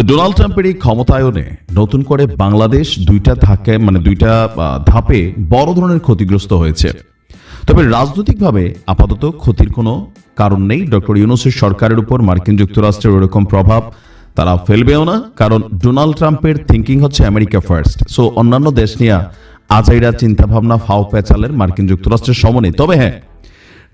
তো ডোনাল্ড ট্রাম্পের এই ক্ষমতায়নে নতুন করে বাংলাদেশ দুইটা ধাকে মানে দুইটা ধাপে বড় ধরনের ক্ষতিগ্রস্ত হয়েছে। তবে রাজনৈতিকভাবে আপাতত ক্ষতির কোনো কারণ নেই। ডক্টর ইউনুসের সরকারের উপর, মার্কিন যুক্তরাষ্ট্রের ওরকম প্রভাব তারা ফেলবেও না, কারণ ডোনাল্ড ট্রাম্পের থিঙ্কিং হচ্ছে আমেরিকা ফার্স্ট সো অন্যান্য দেশ নিয়ে আজাইরা চিন্তাভাবনা ফাও পেঁচালের মার্কিন যুক্তরাষ্ট্রের সমনে তবে হ্যাঁ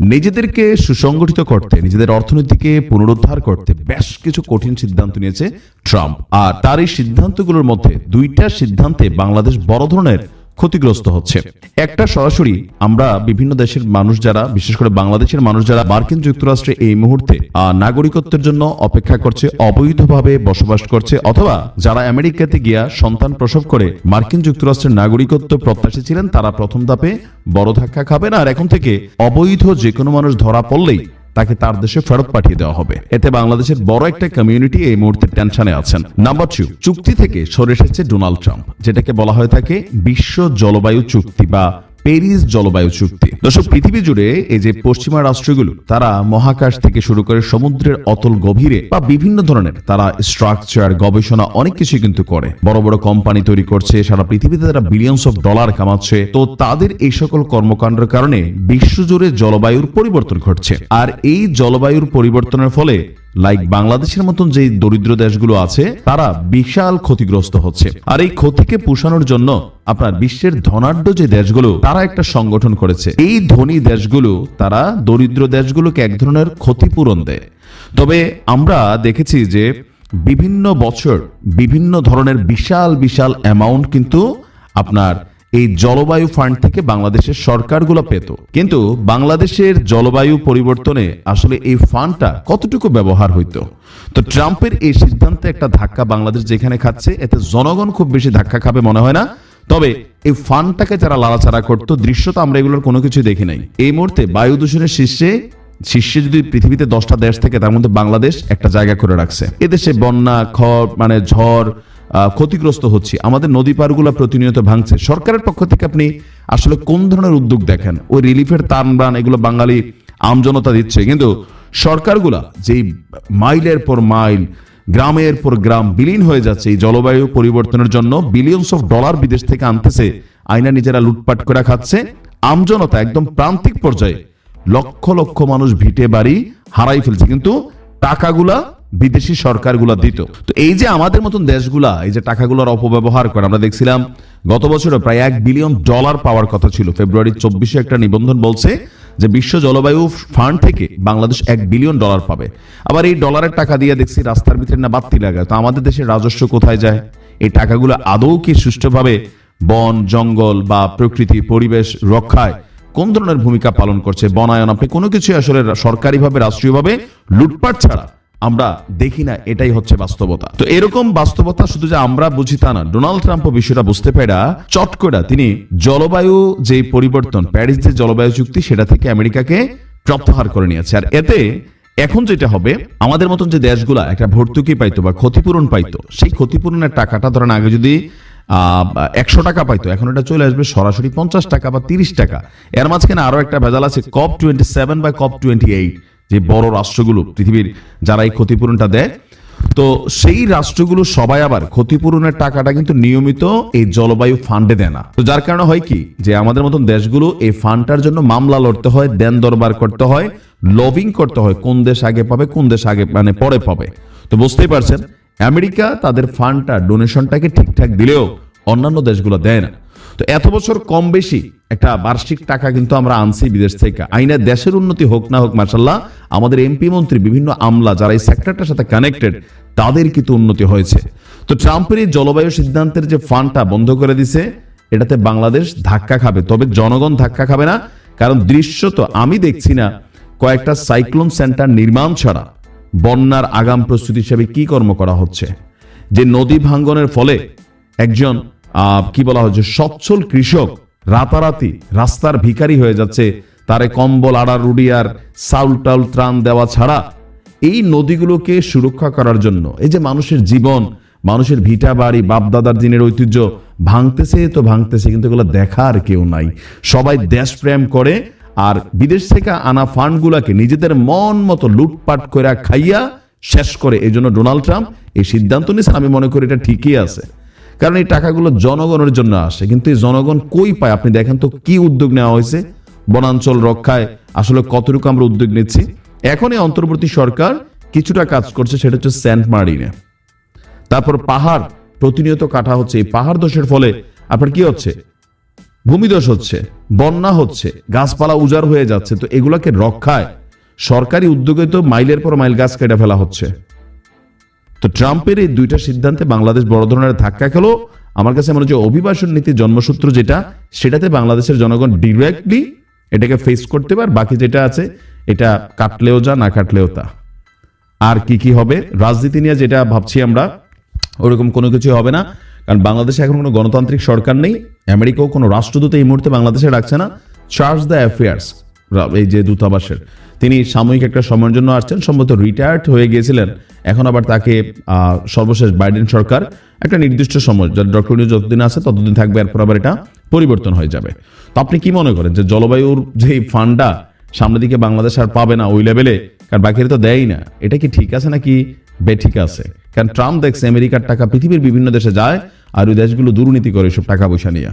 নিজেদেরকে সুসংগঠিত করতে, নিজেদের অর্থনীতিকে পুনরুদ্ধার করতে বেশ কিছু কঠিন সিদ্ধান্ত নিয়েছে ট্রাম্প। আর তার এই সিদ্ধান্তগুলোর মধ্যে দুইটা সিদ্ধান্তে বাংলাদেশ বড় ধরনের ক্ষতিগ্রস্ত হচ্ছে। একটা সরাসরি আমরা বিভিন্ন দেশের মানুষ যারা, বিশেষ করে বাংলাদেশের মানুষ যারা মার্কিন যুক্তরাষ্ট্রে এই মুহূর্তে নাগরিকত্বের জন্য অপেক্ষা করছে, অবৈধভাবে বসবাস করছে, অথবা যারা আমেরিকাতে গিয়া সন্তান প্রসব করে, মার্কিন যুক্তরাষ্ট্রের নাগরিকত্ব প্রত্যাশী ছিলেন, তারা প্রথম ধাপে বড় ধাক্কা খাবেন, আর এখন থেকে অবৈধ যে কোনো মানুষ ধরা পড়লেই তাকে তার দেশে ফেরত পাঠিয়ে দেওয়া হবে। এতে বাংলাদেশের বড় একটা কমিউনিটি এই মুহূর্তে টেনশনে আছেন। নাম্বার টু চুক্তি থেকে সরে এসেছে ডোনাল্ড ট্রাম্প যেটাকে বলা হয়ে থাকে বিশ্ব জলবায়ু চুক্তি বা প্যারিস জলবায়ু চুক্তি। দর্শক, পৃথিবী জুড়ে এই যে পশ্চিমা রাষ্ট্রগুলো, তারা মহাকাশ থেকে শুরু করে সমুদ্রের অতল গভীরে বা বিভিন্ন ধরনের তারা স্ট্রাকচার গবেষণা, অনেক কিছু কিন্তু করে। বড় বড় কোম্পানি তৈরি করছে, সারা পৃথিবীতে তারা বিলিয়নস অফ ডলার কামাচ্ছে। তো তাদের এই সকল কর্মকাণ্ডের কারণে বিশ্বজুড়ে জলবায়ুর পরিবর্তন ঘটছে। আর এই জলবায়ুর পরিবর্তনের ফলে লাইক বাংলাদেশের মতন যে দরিদ্র দেশগুলো আছে, তারা বিশাল ক্ষতিগ্রস্ত হচ্ছে। আর এই ক্ষতিকে পুষানোর জন্য আপনার বিশ্বের ধনাঢ্য যে দেশগুলো, তারা একটা সংগঠন করেছে। এই ধনী দেশগুলো, তারা দরিদ্র দেশগুলোকে এক ধরনের ক্ষতিপূরণ দেয়। তবে আমরা দেখেছি যে বিভিন্ন বছর বিভিন্ন ধরনের বিশাল বিশাল অ্যামাউন্ট কিন্তু আপনার এই জলবায়ু ফান্ড থেকে বাংলাদেশের সরকারগুলো পেত। কিন্তু বাংলাদেশের জলবায়ু পরিবর্তনে আসলে এই ফান্ডটা কতটুকু ব্যবহার হইতো? তো ট্রাম্পের এই সিদ্ধান্তে একটা ধাক্কা বাংলাদেশ যেখানে খাচ্ছে, এতে জনগণ খুব বেশি ধাক্কা খাবে মনে হয় না। তবে এই ফান্ডটাকে যারা লাড়াচাড়া করতো, দৃশ্য তো আমরা এগুলোর কোনো কিছু দেখি নাই। এই মুহূর্তে বায়ু দূষণের শীর্ষে শীর্ষে যদি পৃথিবীতে দশটা দেশ থেকে, তার মধ্যে বাংলাদেশ একটা জায়গা করে রাখছে। এদেশে বন্যা, খড় মানে ঝড় ক্ষতিগ্রস্ত হচ্ছে। আমাদের নদী পারগুলো প্রতিনিয়ত ভাঙছে। সরকারের পক্ষ থেকে আপনি আসলে কোন ধরনের উদ্যোগ দেখেন? ওই রিলিফের তান বান এগুলো বাঙালি আমজনতা দিচ্ছে। কিন্তু সরকারগুলা যেই মাইলের পর মাইল, গ্রামের পর গ্রাম বিলীন হয়ে যাচ্ছে এই জলবায়ু পরিবর্তনের জন্য বিলিয়নস অফ ডলার বিদেশ থেকে আনতেছে আইনা নিজেরা লুটপাট করে খাচ্ছে। আমজনতা একদম প্রান্তিক পর্যায়ে লক্ষ লক্ষ মানুষ ভিটে বাড়ি হারাই ফেলছে। কিন্তু টাকাগুলা বিদেশি সরকারগুলা দিত। তো এই যে আমাদের মতন দেশগুলা, এই যে টাকাগুলোর অপব্যবহার করে, আমরা দেখছিলাম গত বছরে প্রায় এক বিলিয়ন ডলার পাওয়ার কথা ছিল। ফেব্রুয়ারি চব্বিশে একটা নিবন্ধন বলছে যে বিশ্ব জলবায়ু ফান্ড থেকে বাংলাদেশ এক বিলিয়ন ডলার পাবে। আবার এই ডলারের টাকা দিয়ে দেখছি রাস্তার ভিতরে না বাত্তি লাগায়। তো আমাদের দেশের রাজস্ব কোথায় যায়? এই টাকাগুলো আদৌ কি সুষ্ঠুভাবে বন, জঙ্গল বা প্রকৃতি, পরিবেশ রক্ষায় কোন ধরনের ভূমিকা পালন করছে? বনায়ন, আপনি কোনো কিছু আসলে সরকারিভাবে, রাষ্ট্রীয়ভাবে লুটপাট ছাড়া আমরা দেখি না, এটাই হচ্ছে বাস্তবতা। তো এরকম বাস্তবতা শুধু যে আমরা বুঝি তা না, ডোনাল্ড ট্রাম্প বিষয়টা বুঝতে পেরা, চট তিনি জলবায়ু যে পরিবর্তন, প্যারিস যে জলবায়ু চুক্তি, সেটা থেকে আমেরিকাকে প্রত্যাহার করে নিয়েছে। আর এতে এখন যেটা হবে, আমাদের মতন যে দেশগুলা একটা ভর্তুকি পাইতো বা ক্ষতিপূরণ পাইতো, সেই ক্ষতিপূরণের টাকাটা ধরেন আগে যদি একশো টাকা পাইতো, এখন এটা চলে আসবে সরাসরি পঞ্চাশ টাকা বা তিরিশ টাকা। এর মাঝখানে আরও একটা ভেজাল আছে কপ টোয়েন্টি সেভেন বা কপ টোয়েন্টি এইট যে বড় রাষ্ট্রগুলো, পৃথিবীর যারা এই ক্ষতিপূরণটা দেয়, তো সেই রাষ্ট্রগুলো সবাই আবার ক্ষতিপূরণের টাকাটা কিন্তু নিয়মিত এই জলবায়ু ফান্ডে দেয় না। তো যার কারণে হয় কি, যে আমাদের মতন দেশগুলো এই ফান্ডটার জন্য মামলা লড়তে হয়, দেন দরবার করতে হয় লবিং করতে হয়, কোন দেশ আগে পাবে, কোন দেশ আগে মানে পরে পাবে। তো বুঝতেই পারছেন, আমেরিকা তাদের ফান্ডটা ডোনেশনটাকে ঠিকঠাক দিলেও অন্যান্য দেশগুলো দেয় না। তো এত বছর কম বেশি একটা বার্ষিক টাকা কিন্তু আমরা আনছি বিদেশ থেকে। আইনের দেশের উন্নতি হোক না হোক মার্শাল্লাহ আমাদের এমপি মন্ত্রী, বিভিন্ন আমলা যারা এই সেক্টরটার সাথে কানেক্টেড তাদের কিন্তু উন্নতি হয়েছে। তো ট্রাম্পের এই জলবায়ু সিদ্ধান্তের যে ফান্ডটা বন্ধ করে দিছে, এটাতে বাংলাদেশ ধাক্কা খাবে। তবে জনগণ ধাক্কা খাবে না, কারণ দৃশ্য তো আমি দেখছি না, কয়েকটা সাইক্লোন সেন্টার নির্মাণ ছাড়া বন্যার আগাম প্রস্তুতি হিসেবে কি কর্ম করা হচ্ছে? যে নদী ভাঙ্গনের ফলে একজন কি বলা হচ্ছে সচ্ছল কৃষক রাতারাতি রাস্তার ভিখারি হয়ে যাচ্ছে। তারে কম্বল, আড়া রুডি আর সাউল টাউল ত্রাণ দেওয়া ছাড়া এই নদীগুলোকে সুরক্ষা করার জন্য এই যে মানুষের জীবন, মানুষের ভিটা বাড়ি, বাপদাদার দিনের ঐতিহ্য ভাঙতেছে তো ভাঙতেছে, কিন্তু এগুলো দেখার কেউ নাই। সবাই দেশপ্রেম করে আর বিদেশ থেকে আনা ফান্ডগুলাকে নিজেদের মন মতো লুটপাট করে খাইয়া শেষ করে। এই জন্য ডোনাল্ড ট্রাম্প এই সিদ্ধান্ত নিয়েছেন। আমি মনে করি এটা ঠিকই আছে। কারণ এই টাকাগুলো জনগণের জন্য আসে, কিন্তু এই জনগণ কই পায়? আপনি দেখেন তো কি উদ্যোগ নেওয়া হয়েছে? বনাঞ্চল রক্ষায় আসলে কতটুকু আমরা উদ্যোগ নিচ্ছি? এখন এই অন্তর্বর্তী সরকার কিছুটা কাজ করছে, সেটা হচ্ছে সেন্ট মার্টিনে। তারপর পাহাড় প্রতিনিয়ত কাটা হচ্ছে। এই পাহাড় দোষের ফলে আপনার কি হচ্ছে? ভূমিদোষ হচ্ছে, বন্যা হচ্ছে, গাছপালা উজাড় হয়ে যাচ্ছে। তো এগুলাকে রক্ষায় সরকারি উদ্যোগে তো মাইলের পর মাইল গাছ কেটে ফেলা হচ্ছে। তো ট্রাম্পের এই দুইটা সিদ্ধান্তে বাংলাদেশ বড় ধরনের ধাক্কা খেলো। আমার কাছে মনে হচ্ছে অভিবাসন নীতি জন্মসূত্র যেটা, সেটাতে বাংলাদেশের জনগণ ডিরেক্টলি এটাকে ফেস করতে পার। বাকি যেটা আছে, এটা কাটলেও যা, না কাটলেও তা। আর কি কি হবে? রাজনীতি নিয়ে যেটা ভাবছি আমরা, ওরকম কোনো কিছু হবে না। কারণ বাংলাদেশে এখন কোনো গণতান্ত্রিক সরকার নেই। আমেরিকাও কোনো রাষ্ট্রদূত এই মুহূর্তে বাংলাদেশে রাখছে না। চার্জ দ্য অ্যাফেয়ার্স এই যে দূতাবাসের। তিনি সাময়িক একটা সময়ের জন্য আসছেন, সম্ভবত রিটায়ার্ড হয়ে গিয়েছিলেন। এখন আবার তাকে সর্বশেষ বাইডেন সরকার একটা নির্দিষ্ট সময় ডক্টর নিউজ যতদিন আছে ততদিন থাকবে, এরপর আবার এটা পরিবর্তন হয়ে যাবে। তো আপনি কি মনে করেন যে জলবায়ুর যে ফান্ডটা সামনের দিকে বাংলাদেশ আর পাবে না ওই লেভেলে, কারণ বাকিরা তো দেয়ই না, এটা কি ঠিক আছে নাকি বেঠিক আছে? কারণ ট্রাম্প দেখছে, আমেরিকার টাকা পৃথিবীর বিভিন্ন দেশে যায়, আর ওই দেশগুলো দুর্নীতি করে সব টাকা পয়সা নিয়ে।